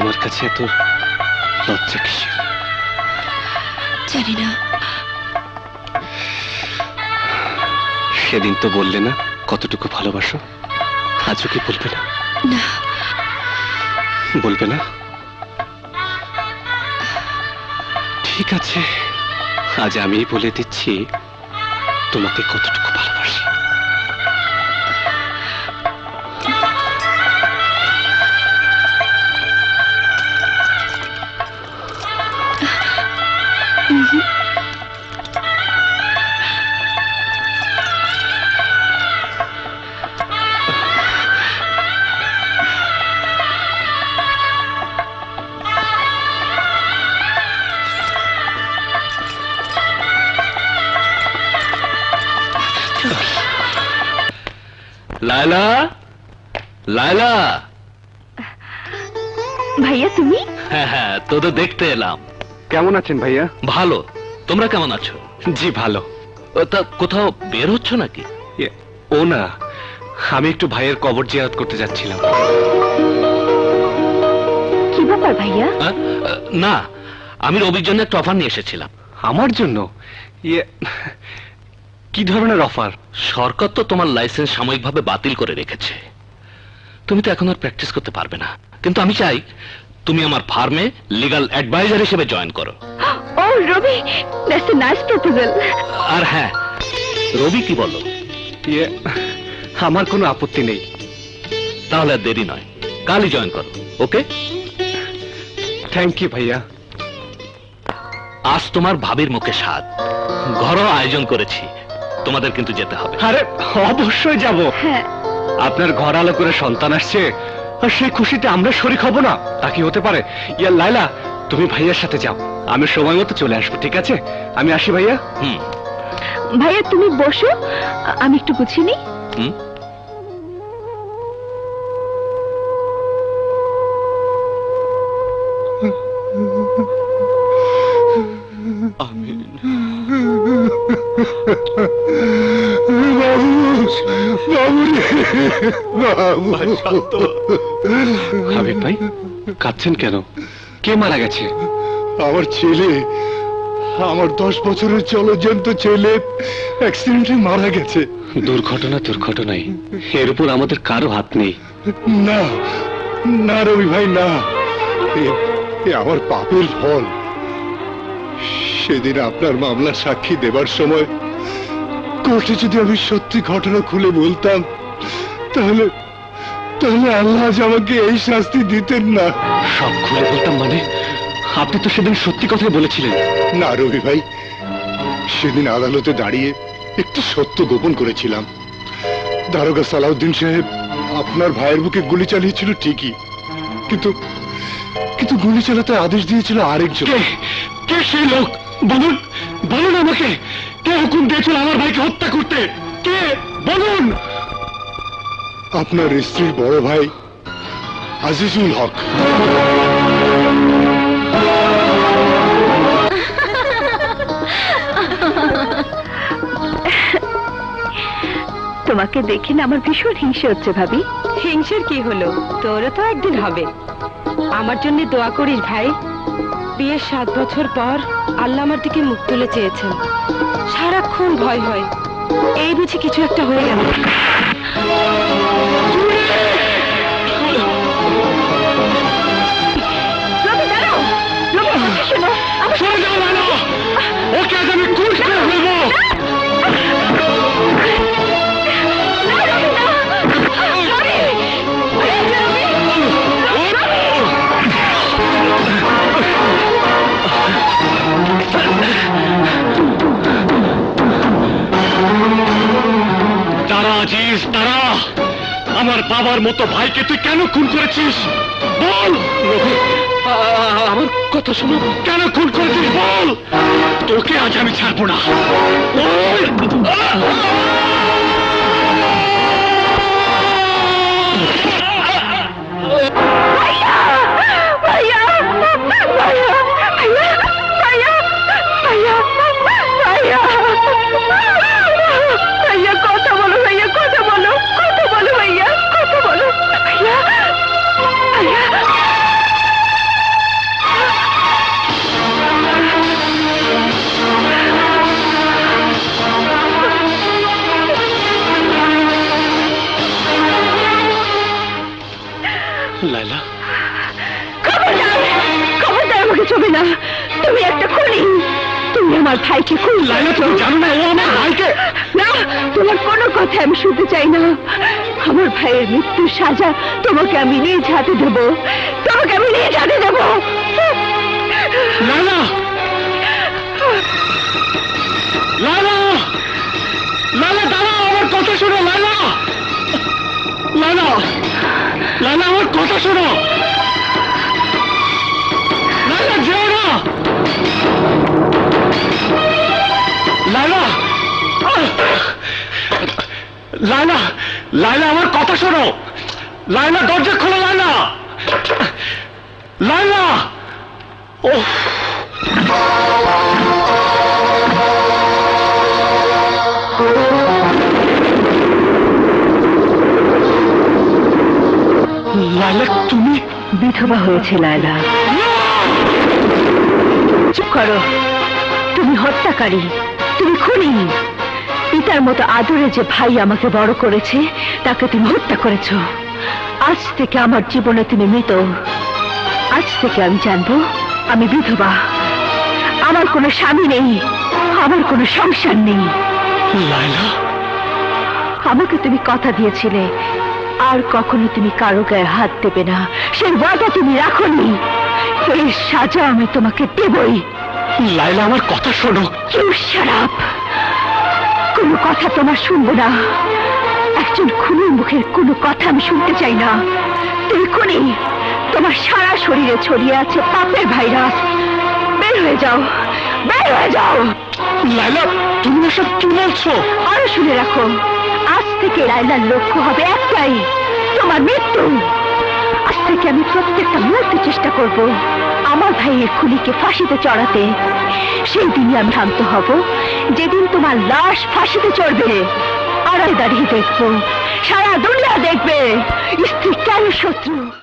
আমার কাছে এত লজ্জা কিসের? জানি না। সেদিন তো বললে না কতটুকু ভালোবাসো? আজও কি বলবে না? না। বলবে না? ঠিক আছে আজ আমি বলে দিচ্ছি তোমাকে কতটুকু ভালোবাসি। লায়লা? লায়লা? ভাইয়া তুমি? হ্যাঁ হ্যাঁ তোদের দেখতে এলাম। কেমন আছেন ভাইয়া? ভালো। তোমরা কেমন আছো? জি ভালো। তা কোথাও বের হচ্ছ নাকি? ও না আমি একটু ভাইয়ের কবর জিয়ারত করতে যাচ্ছিলাম। কি ব্যাপার ভাইয়া? না আমি রবির জন্য একটা অফার নিয়ে এসেছিলাম। আমার জন্য? ইয়ে কি ধরনের অফার সরকার তো তোমার লাইসেন্স সাময়িকভাবে বাতিল করে রেখেছে। তুমি তো এখন আর প্র্যাকটিস করতে পারবে না। কিন্তু আমি চাই তুমি আমার ফার্মে লিগ্যাল অ্যাডভাইজার হিসেবে জয়েন করো। ও Robi that's a nice proposal আর হ্যাঁ রবি কি বলো? ইয়ে আমার কোনো আপত্তি নেই। তাহলে আর দেরি নয়। কালই জয়েন করো ওকে? থ্যাংক ইউ ভাইয়া। আজ তোমার ভাবির মুখে স্বাদ। ঘরোয়া আয়োজন করেছি। তোমাদের কিন্তু যেতে হবে। আরে অবশ্যই যাব। হ্যাঁ। আপনার ঘর আলো করে সন্তান আসছে আর সেই খুশিতে আমরা শরিক হব না। তা কি হতে পারে? ইয়া লাইলা তুমি ভাইয়ার সাথে যাও। আমি সময় মতো চলে আসব ঠিক আছে? আমি আসি ভাইয়া। হুম। ভাইয়া তুমি বসো। আমি একটু গুছিয়ে নিই। হুম? হাবিব ভাই কাঁদছেন কেন? কে মারা গেছে? আমার ছেলে আমার দশ বছরের চলজন্ত ছেলে অ্যাক্সিডেন্টে মারা গেছে। দুর্ঘটনা দুর্ঘটনাই। এর উপর আমাদের কারও হাত নেই। না না রবি ভাই না। এ- এ আমার পাপের ফল। সেদিন আপনার মামলার সাক্ষী দেবার সময় কোর্টে যদি আমি সত্যি ঘটনা খুলে বলতাম তাহলে তাহলে আল্লাহ আজ আমাকে এই শাস্তি দিতেন না। সব খুলে বলতাম মানে? আপনি তো সেদিন সত্যি কথাই বলেছিলেন। না রবি ভাই সেদিন আদালতে দাঁড়িয়ে একটি সত্য গোপন করেছিলাম। দারোগা সালাউদ্দিন সাহেব আপনার ভাইয়ের বুকে গুলি চালিয়েছিল ঠিকই কিন্তু কিন্তু গুলি চালাতে আদেশ দিয়েছিল আরেকজন। কে? কে সেই লোক? বলুন বলুন আমাকে। কে হুকুম দিয়েছিল আমার ভাইকে হত্যা করতে। কে? বলুন! আপনার স্ত্রীর বড় ভাই আজিজুল হক। তোমাকে দেখে না আমার ভীষণ হিংসে হচ্ছে ভাবি। হিংসের কি হলো? তোরও তো একদিন হবে। আমার জন্য দোয়া করিস ভাই। বিয়ের সাত বছর পর আল্লাহ আমার দিকে মুখ তুলে চেয়েছেন। সারাক্ষণ ভয় হয়। এই বুঝি কিছু একটা হয়ে গেল। আমার বাবার মতো ভাইকে তুই কেন খুন করেছিস? বল! আমার কথা শোনো। কেন খুন করেছিস? বল! তোকে আজ আমি ছাড়বো না। লাইলা খবরদার আমাকে ছবি না। তুমি একটা খুনি। তুমি আমার ভাইকে খুন লাইলা তুমি জানো না ও ভাইকে। না তোমার কোনো কথা আমি শুনতে চাই না। আমার ভাইয়ের মৃত্যুর সাজা তোমাকে আমি নিজ হাতে দেব। তোমাকে আমি নিজ হাতে দেব। লাইলা লাইলা লাইলা দাঁড়া আমার কথা শুনো লাইলা লাইলা শোনো লাইলা যেও না। লাইলা আহ! লাইলা লাইলা আমার কথা শোনো। লাইলা দরজা খোলো লাইলা লাইলা ও লাইলা তুমি? বিধবা হয়েছে লায়লা। চুপ করো। তুমি হত্যাকারী তুমি খুনি। পিতার মতো আদরে যে ভাই আমাকে বড় করেছে তাকে তুমি হত্যা করেছ। আজ থেকে আমার জীবনে তুমি মৃত। আজ থেকে আমি জানব আমি বিধবা। আমার কোনো স্বামী নেই আমার কোনো সংসার নেই। লাইলা আমাকে তুমি কথা দিয়েছিলে আর কখনো তুমি কারও গায়ে হাত দেবে না। সেই ওয়াদা তুমি রাখোনি। এর সাজা আমি তোমাকে দেবই। লাইলা আমার কথা শোনো। সারাপ কোনো কথা তোমার শুনব না। একজন খুনির মুখের কোনো কথা আমি শুনতে চাই না। খুনি তোমার সারা শরীরে ছড়িয়ে আছে পাপের ভাইরাস। বের হয়ে যাও। বের হয়ে যাও। লাইলা তুমি এসব কি বলছো? আরও শুনে রাখো। আজ থেকে লাইলার লক্ষ্য হবে একটাই, তোমার মৃত্যু। আজ থেকে আমি প্রত্যেকটা মুহূর্তে চেষ্টা করব আমার ভাইয়ের খুলিকে ফাঁসিতে চড়াতে। সেই দিনই আমি ভ্রান্ত হব, যেদিন তোমার লাশ ফাঁসিতে চড়বে। আর দাঁড়িয়ে দেখব, সারা দুনিয়া দেখবে, স্ত্রী কেন শত্রু।